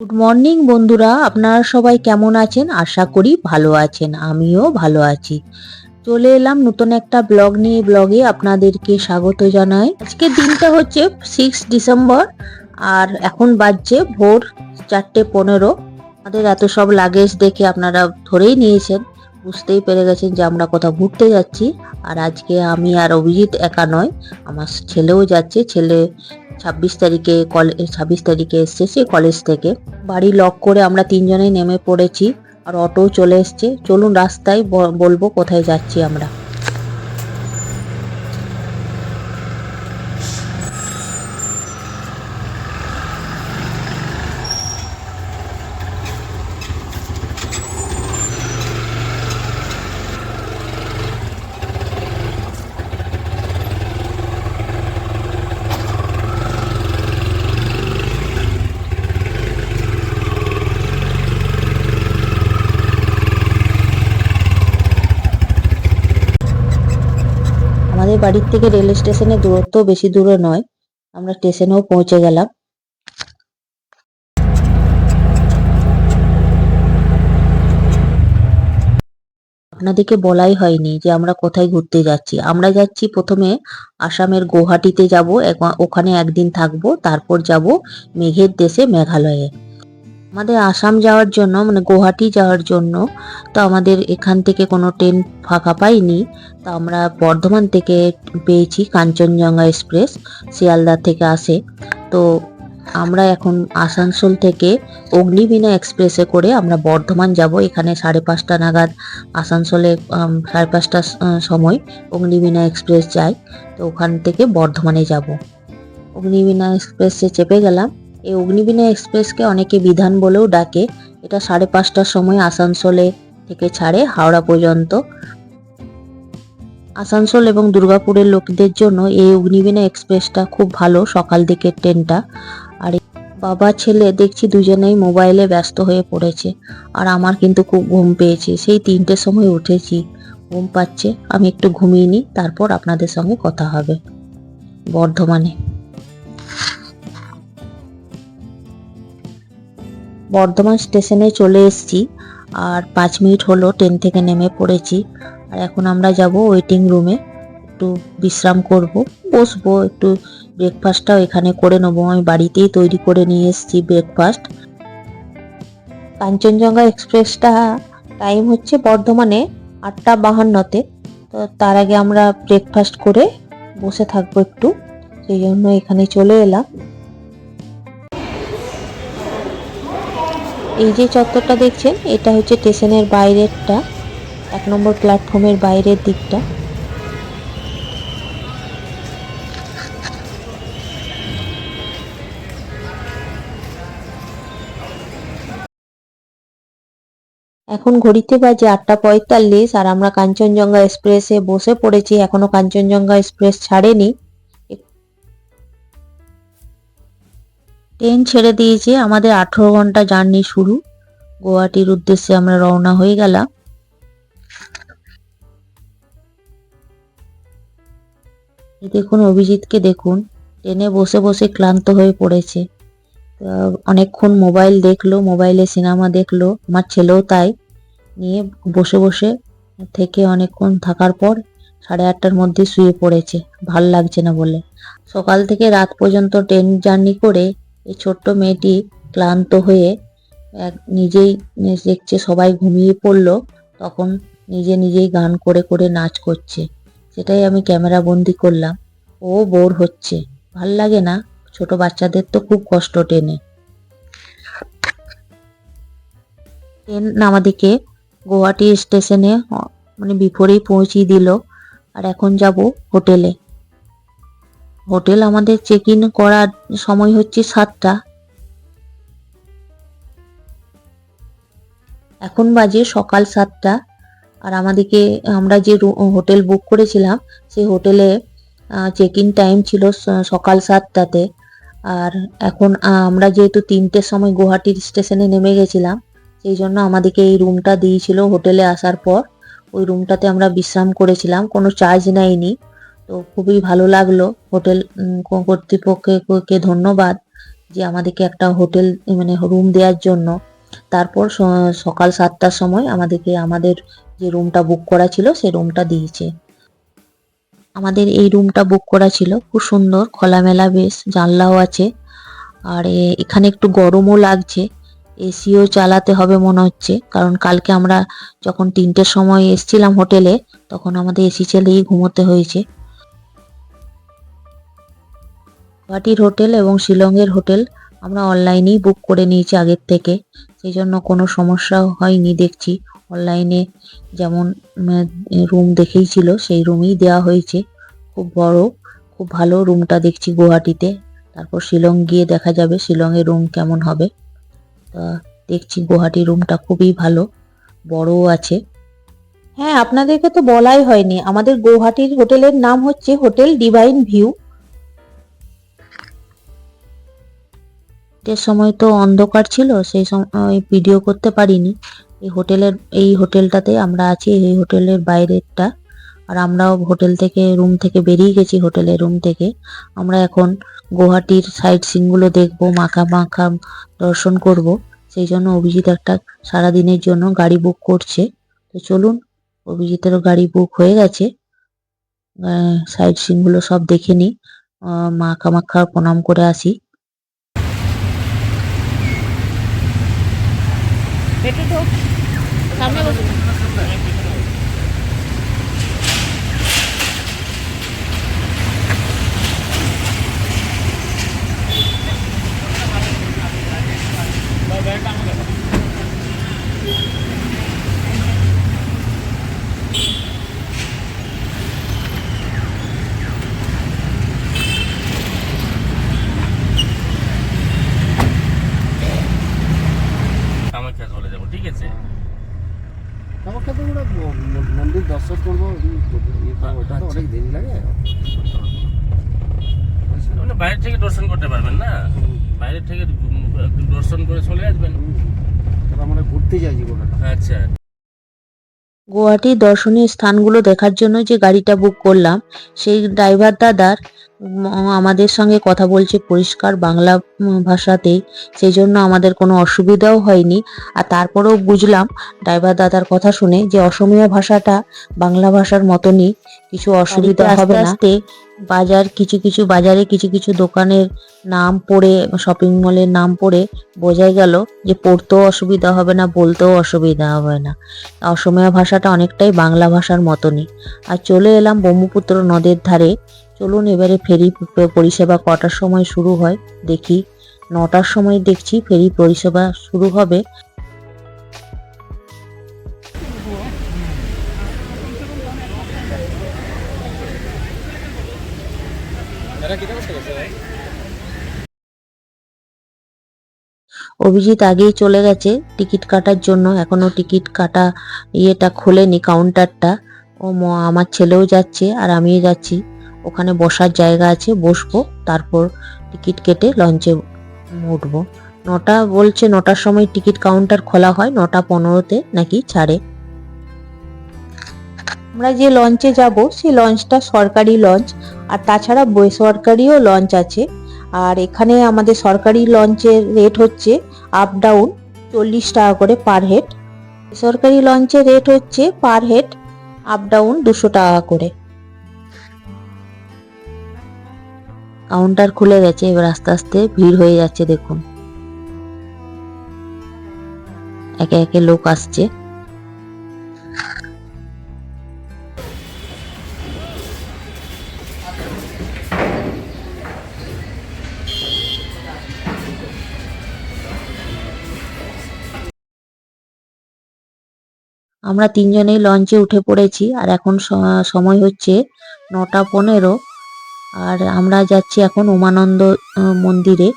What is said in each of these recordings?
Good morning বন্ধুরা। আপনারা সবাই কেমন আছেন? আশা করি ভালো আছেন। আমিও ভালো আছি। চলে এলাম নতুন একটা ব্লগ নিয়ে। ব্লগে আপনাদেরকে স্বাগত জানাই। আজকে দিনটা হচ্ছে সিক্স ডিসেম্বর আর এখন বাজছে ভোর চারটে পনেরো। আমাদের এত সব লাগেজ দেখে আপনারা ধরেই নিয়েছেন। বুঝতেই পেরে গেছেন যে আমরা কোথাও ঘুরতে যাচ্ছি। আর আজকে আমি আর অভিজিৎ একা নয়, আমার ছেলেও যাচ্ছে। ছেলে ছাব্বিশ তারিখে কলেজ ছাব্বিশ তারিখে এসেছে কলেজ থেকে। বাড়ি লক করে আমরা তিনজনেই নেমে পড়েছি আর অটোও চলে এসছে। চলুন রাস্তায় বলব কোথায় যাচ্ছি আমরা। আমাদের বাড়ির থেকে রেল স্টেশনের দূরত্ব বেশি দূরে নয়। আমরা স্টেশনেও পৌঁছে গেলাম। আপনাদেরকে বলাই হয়নি যে আমরা কোথায় ঘুরতে যাচ্ছি। আমরা যাচ্ছি প্রথমে আসামের গুয়াহাটিতে যাব। ওখানে একদিন থাকব, তারপর যাব মেঘের দেশে মেঘালয়ে। আমাদের আসাম যাওয়ার জন্য মানে গুয়াহাটি যাওয়ার জন্য তো আমাদের এখান থেকে কোনো ট্রেন ফাঁকা পাইনি। তো আমরা বর্ধমান থেকে পেয়েছি কাঞ্চনজঙ্ঘা এক্সপ্রেস শিয়ালদা থেকে আসে। তো আমরা এখন আসানসোল থেকে অগ্নিবীণা এক্সপ্রেসে করে আমরা বর্ধমান যাব। এখানে সাড়ে পাঁচটা নাগাদ আসানসোলে সাড়ে আহ, সময় অগ্নিবীণা এক্সপ্রেস যায়। তো ওখান থেকে বর্ধমানে যাব। অগ্নিবীণা এক্সপ্রেসে চেপে গেলাম। এই অগ্নিবীণা এক্সপ্রেসকে অনেকে বিধান বলেও ডাকে। এটা সাড়ে পাঁচটার সময় আসানসোলে থেকে ছাড়ে হাওড়া পর্যন্ত। আসানসোল এবং দুর্গাপুরের লোকদের জন্য এই অগ্নিবীণা এক্সপ্রেসটা খুব ভালো সকাল দিকের ট্রেনটা। আর বাবা, ছেলে দেখছি দুজনেই মোবাইলে ব্যস্ত হয়ে পড়েছে। আর আমার কিন্তু খুব ঘুম পেয়েছে। সেই তিনটের সময় উঠেছি। ঘুম পাচ্ছে। আমি একটু ঘুমিয়ে নিই, তারপর আপনাদের সঙ্গে কথা হবে। বর্ধমানে। বর্ধমান স্টেশনে চলে এসেছি। আর পাঁচ মিনিট হলো ট্রেন থেকে নেমে পড়েছি। আর এখন আমরা যাব ওয়েটিং রুমে একটু বিশ্রাম করব। বসবো, একটু ব্রেকফাস্টটাও এখানে করে নেব। আমি বাড়িতেই তৈরি করে নিয়ে এসেছি ব্রেকফাস্ট কাঞ্চনজঙ্ঘা এক্সপ্রেসটা টাইম হচ্ছে বর্ধমানে আটটা বাহান্নতে। তো তার আগে আমরা ব্রেকফাস্ট করে বসে থাকব একটু। সেই জন্য এখানে চলে এলাম। এই যে চত্বরটা দেখছেন, এটা হচ্ছে স্টেশনের বাইরেরটা, এক নম্বর প্ল্যাটফর্মের বাইরের দিকটা। এখন ঘড়িতে বাজে আটটা পঁয়তাল্লিশ আর আমরা কাঞ্চনজঙ্ঘা এক্সপ্রেসে বসে পড়েছি, এখনও কাঞ্চনজঙ্ঘা এক্সপ্রেস ছাড়েনি। ট্রেন ছেড়ে দিয়েছে। আমাদের আঠেরো ঘণ্টা জার্নি শুরু। গুয়াহাটির উদ্দেশ্যে আমরা রওনা হয়ে গেলাম। দেখুন, অভিজিৎকে দেখুন। ট্রেনে বসে বসে ক্লান্ত হয়ে পড়েছে। অনেকক্ষণ মোবাইল দেখল, মোবাইলে সিনেমা দেখল। আমার ছেলেও তাই। নিয়ে বসে বসে থেকে অনেকক্ষণ থাকার পর সাড়ে আটটার মধ্যে শুয়ে পড়েছে। ভালো লাগছে না বলে। সকাল থেকে রাত পর্যন্ত ট্রেন জার্নি করে এই ছোট্ট মেয়েটি ক্লান্ত হয়ে এক নিজেই দেখছে, সবাই ঘুমিয়ে পড়ল। তখন নিজে নিজেই গান করে করে নাচ করছে। সেটাই আমি ক্যামেরা বন্দি করলাম। ও বোর হচ্ছে। ভালো লাগে না? ছোট বাচ্চাদের তো খুব কষ্ট টেনে। ট্রেন আমাদেরকে গুয়াহাটি স্টেশনে মানে বিফোরেই পৌঁছিয়ে দিল। আর এখন যাব হোটেলে। হোটেল আমাদের চেক ইন করার সময় হচ্ছে সাতটা। এখন বাজে সকাল সাতটা, আর আমাদেরকে, আমরা যে হোটেল বুক করেছিলাম, সেই হোটেলে চেক ইন টাইম ছিল সকাল সাতটাতে। আর এখন আমরা যেহেতু তিনটের সময় গুয়াহাটির স্টেশনে নেমে গেছিলাম, সেই জন্য আমাদেরকে এই রুমটা দিয়েছিল হোটেলে আসার পর। ওই রুমটাতে আমরা বিশ্রাম করেছিলাম, কোনো চার্জ নেয়নি। তো খুবই ভালো লাগল। হোটেল কর্তৃপক্ষকে ধন্যবাদ যে আমাদেরকে একটা হোটেল মানে রুম দেওয়ার জন্য। তারপর সকাল সাতটার সময় আমাদেরকে, আমাদের যে রুমটা বুক করা ছিল সে রুমটা দিয়েছে। আমাদের এই রুমটা বুক করা ছিল, খুব সুন্দর, খোলামেলা বেশ, জানলাও আছে। আর এখানে একটু গরমও লাগছে, এসিও চালাতে হবে মনে হচ্ছে, কারণ কালকে আমরা যখন তিনটের সময় এসছিলাম হোটেলে, তখন আমাদের এসি চালিয়েই ঘুমোতে হয়েছে। গুয়াহাটির হোটেল এবং শিলংয়ের হোটেল আমরা অনলাইনেই বুক করে নিয়েছি আগের থেকে। সেই জন্য কোনো সমস্যা হয়নি দেখছি। অনলাইনে যেমন রুম দেখেই ছিল, সেই রুমই দেওয়া হয়েছে। খুব বড়, খুব ভালো রুমটা দেখছি গুয়াহাটিতে। তারপর শিলং গিয়ে দেখা যাবে শিলংয়ের রুম কেমন হবে। তা দেখছি গুয়াহাটি রুমটা খুবই ভালো, বড়ও আছে। হ্যাঁ আপনাদেরকে তো বলাই হয়নি। আমাদের গুয়াহাটির হোটেলের নাম হচ্ছে হোটেল ডিভাইন ভিউ। এর সময় তো অন্ধকার ছিল সেই সময় ভিডিও করতে পারিনি। এই হোটেলের এই হোটেলটাতে আমরা আছি এই হোটেলের বাইরেরটা। আর আমরাও হোটেল থেকে রুম থেকে বেরিয়ে গেছি হোটেলের রুম থেকে। আমরা এখন গুয়াহাটির সাইট সিনগুলো দেখব মাখা মাখা দর্শন করব। সেই জন্য অভিজিৎ একটা সারাদিনের জন্য গাড়ি বুক করছে। তো চলুন অভিজিতেরও গাড়ি বুক হয়ে গেছে। সাইট সিনগুলো সব দেখে নিই। আহ, মা কামাখ্যার প্রণাম করে আসি। পেটে তো সামনে বসুন মন্দির দর্শন করব ওটা তো অনেক দেরি লাগে। মানে বাইরে থেকে দর্শন করতে পারবেন না? বাইরে থেকে দর্শন করে চলে আসবেন? আমরা ঘুরতে যাই আচ্ছা। গুয়াহাটির দর্শনীয় স্থানগুলো দেখার জন্য যে গাড়িটা বুক করলাম সেই ড্রাইভার দাদার আমাদের সঙ্গে কথা বলছে পরিষ্কার বাংলা উম, ভাষাতেই সেই জন্য আমাদের কোনো অসুবিধাও হয়নি। আর তারপরেও বুঝলাম ড্রাইভার দাদার কথা শুনে যে অসমীয়া ভাষাটা বাংলা ভাষার মতনই কিছু অসুবিধা হবে না। বাজার কিছু কিছু বাজারে কিছু কিছু দোকানের নাম পড়ে শপিং মলের নাম পড়ে বোঝাই গেল যে পড়তেও অসুবিধা হবে না বলতেও অসুবিধা হবে না। অসমীয়া ভাষাটা অনেকটাই বাংলা ভাষার মতনই। আর চলে এলাম ব্রহ্মপুত্র নদের ধারে চলুন এবারে ফেরি পরিষেবা কটার সময় শুরু হয়, দেখি। নটার সময় দেখছি ফেরি পরিষেবা শুরু হবে। অভিজিৎ আগেই চলে গেছে, টিকিট কাটার জন্য। এখনও টিকিট কাটা ইয়েটা খোলেনি কাউন্টারটা ও আমার ছেলেও যাচ্ছে আর আমিও যাচ্ছি। ওখানে বসার জায়গা আছে, বসবো, তারপর টিকিট কেটে লঞ্চে উঠবো। নটা বলছে, নটার সময় টিকিট কাউন্টার খোলা হয়, নটা পনেরোতে নাকি ছাড়ে। আমরা যে লঞ্চে যাব, সেই লঞ্চটা সরকারি লঞ্চ আর তাছাড়া বেসরকারিও লঞ্চ আছে। আর এখানে আমাদের সরকারি লঞ্চের রেট হচ্ছে আপ ডাউন চল্লিশ টাকা করে পার হেড বেসরকারি লঞ্চের রেট হচ্ছে পার হেড আপ ডাউন দুশো টাকা করে। কাউন্টার খুলে গেছে, এবার আস্তে আস্তে ভিড় হয়ে যাচ্ছে, দেখুন। একে একে লোক আসছে। আমরা তিনজনেই লঞ্চে উঠে পড়েছি, আর এখন সময় হচ্ছে নটা পনেরো। আর আমরা যাচ্ছি এখন উমানন্দ মন্দিরে।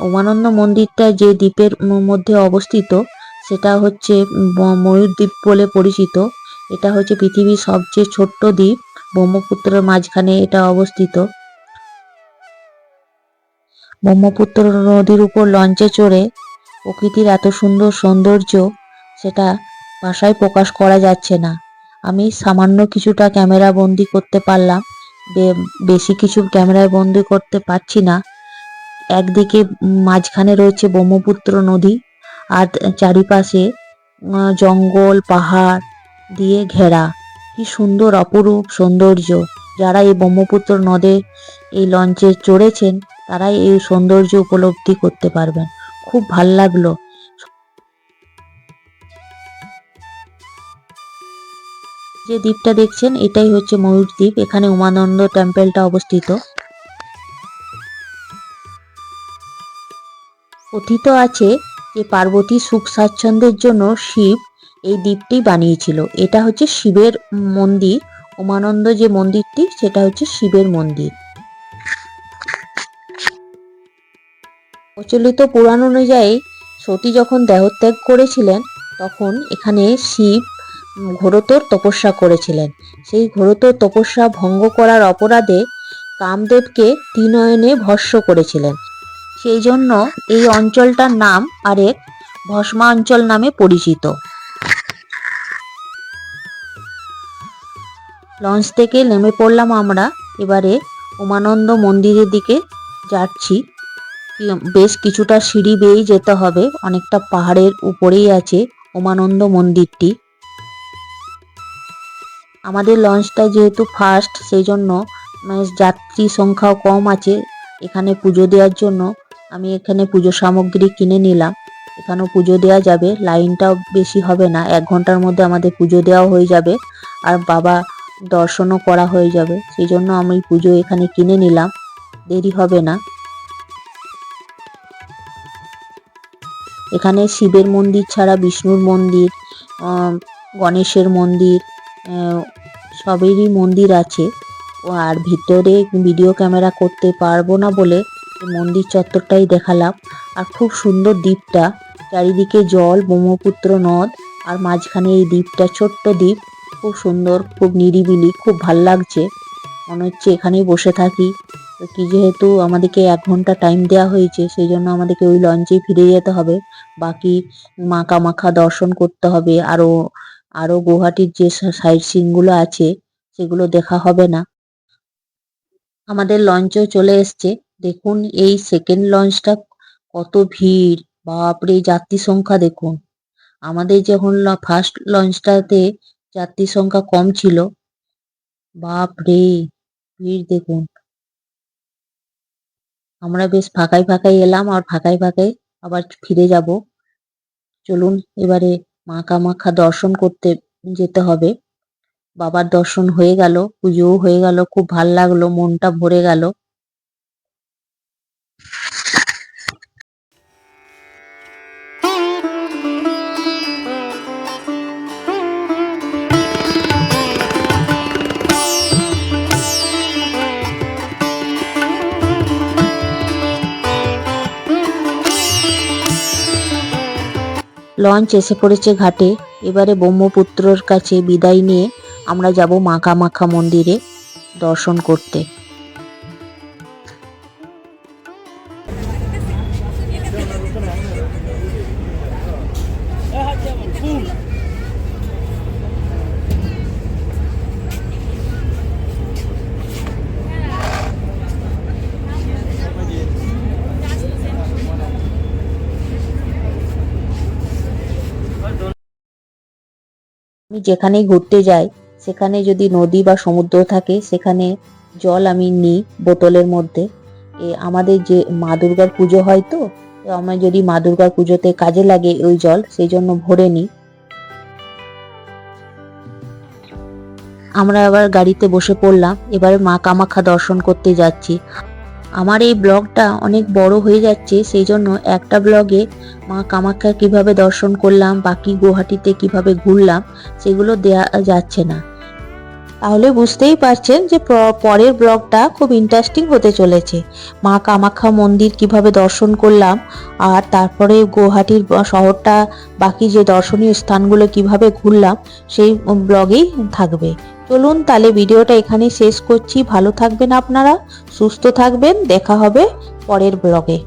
উমানন্দ মন্দিরটা যে দ্বীপের মধ্যে অবস্থিত, সেটা হচ্ছে ম- ময়ূর দ্বীপ বলে পরিচিত। এটা হচ্ছে পৃথিবীর সবচেয়ে ছোট্ট দ্বীপ, ব্রহ্মপুত্রের মাঝখানে এটা অবস্থিত। ব্রহ্মপুত্র নদীর উপর লঞ্চে চড়ে প্রকৃতির এত সুন্দর সৌন্দর্য, সেটা ভাষায় প্রকাশ করা যাচ্ছে না। আমি সামান্য কিছুটা ক্যামেরা বন্দি করতে পারলাম। বেশি কিছু ক্যামেরায় বন্দি করতে পারছি না। একদিকে মাঝখানে রয়েছে ব্রহ্মপুত্র নদী আর চারিপাশে জঙ্গল, পাহাড় দিয়ে ঘেরা। কি সুন্দর, অপরূপ সৌন্দর্য। যারা এই ব্রহ্মপুত্র নদে এই লঞ্চে চড়েছেন, তারাই এই সৌন্দর্য উপলব্ধি করতে পারবেন। খুব ভালো লাগল। যে দ্বীপটা দেখছেন, এটাই হচ্ছে ময়ূর দ্বীপ। এখানে উমানন্দ টেম্পলটা অবস্থিত। কথিত আছে যে পার্বতী সুখ স্বাচ্ছন্দ্যের জন্য শিব এই দ্বীপটি বানিয়েছিল। এটা হচ্ছে শিবের মন্দির। উমানন্দ যে মন্দিরটি, সেটা হচ্ছে শিবের মন্দির। প্রচলিত পুরাণ অনুযায়ী সতী যখন দেহত্যাগ করেছিলেন, তখন এখানে শিব ঘোরতর তপস্যা করেছিলেন। সেই ঘোরতর তপস্যা ভঙ্গ করার অপরাধে কামদেবকে ত্রিনয়নে ভস্য করেছিলেন। সেই জন্য এই অঞ্চলটার নাম আরেক ভস্মা অঞ্চল নামে পরিচিত। লঞ্চ থেকে নেমে পড়লাম আমরা। এবারে উমানন্দ মন্দিরের দিকে যাচ্ছি। বেশ কিছুটা সিঁড়ি বেয়েই যেতে হবে। অনেকটা পাহাড়ের উপরেই আছে উমানন্দ মন্দিরটি। আমাদের লঞ্চটা যেহেতু ফার্স্ট সেই জন্য মানে যাত্রী সংখ্যাও কম আছে। এখানে পুজো দেওয়ার জন্য আমি এখানে পুজো সামগ্রী কিনে নিলাম। এখানেও পুজো দেওয়া যাবে। লাইনটাও বেশি হবে না। এক ঘণ্টার মধ্যে আমাদের পুজো দেওয়া হয়ে যাবে। আর বাবা দর্শনও করা হয়ে যাবে। সেই জন্য আমি পুজো এখানে কিনে নিলাম। দেরি হবে না। এখানে শিবের মন্দির ছাড়া বিষ্ণুর মন্দির গণেশের মন্দির সবেরই মন্দির আছে। আর ভিতরে ভিডিও ক্যামেরা করতে পারব না বলে মন্দির চত্বরটাই দেখালাম। আর খুব সুন্দর দ্বীপটা। চারিদিকে জল, ব্রহ্মপুত্র নদ, আর মাঝখানে এই দ্বীপটা ছোট্ট দ্বীপ। খুব সুন্দর, খুব নিরিবিলি, খুব ভালো লাগছে। মনে হচ্ছে এখানেই বসে থাকি। তো কি যেহেতু আমাদেরকে এক ঘণ্টা টাইম দেওয়া হয়েছে সেই জন্য আমাদেরকে ওই লঞ্চেই ফিরে যেতে হবে। বাকি মা কামাখ্যা দর্শন করতে হবে। আরও আরও গুয়াহাটির যে সাইট সিনগুলো আছে, সেগুলো দেখা হবে না। আমাদের লঞ্চও চলে এসছে। দেখুন এই সেকেন্ড লঞ্চটা কত ভিড়। বাপরে, যাত্রী সংখ্যা দেখুন। আমাদের যখন ফার্স্ট লঞ্চটাতে যাত্রী সংখ্যা কম ছিল, বাপরে, ভিড় দেখুন। আমরা বেশ ফাঁকাই ফাঁকাই এলাম আর ফাঁকাই ফাঁকাই আবার ফিরে যাব। চলুন, এবারে মা কামাখ্যা দর্শন করতে যেতে হবে। বাবার দর্শন হয়ে গেল, পুজোও হয়ে গেল, খুব ভালো লাগল, মনটা ভরে গেল। লঞ্চ এসে পড়েছে ঘাটে। এবারে ব্রহ্মপুত্রর কাছে বিদায় নিয়ে আমরা যাব মাখা মাখা মন্দিরে দর্শন করতে। আমি যেখানেই ঘুরতে যাই, সেখানে যদি নদী বা সমুদ্র থাকে, সেখানে জল আমি নিই বোতলের মধ্যে। এ আমাদের যে মা দুর্গার পুজো হয় তো আমার যদি মা দুর্গার পুজোতে কাজে লাগে ওই জল, সেই জন্য ভরে নিই। আমরা আবার গাড়িতে বসে পড়লাম, এবারে মা কামাখ্যা দর্শন করতে যাচ্ছি। আমার এই ব্লগটা অনেক বড় হয়ে যাচ্ছে, সেই জন্য একটা ব্লগে মা কামাখ্যা কীভাবে দর্শন করলাম, বাকি গুয়াহাটিতে কীভাবে ঘুরলাম, সেগুলো দেয়া যাচ্ছে না। তাহলে বুঝতেই পারছেন যে পরের ব্লগটা খুব ইন্টারেস্টিং হতে চলেছে। মা কামাখ্যা মন্দির কীভাবে দর্শন করলাম, আর তারপরে গুয়াহাটির শহরটা, বাকি যে দর্শনীয় স্থানগুলো কীভাবে ঘুরলাম, সেই ব্লগেই থাকবে। চলুন তাহলে ভিডিওটা এখানে শেষ করছি। ভালো থাকবেন আপনারা, সুস্থ থাকবেন। দেখা হবে পরের ব্লগে।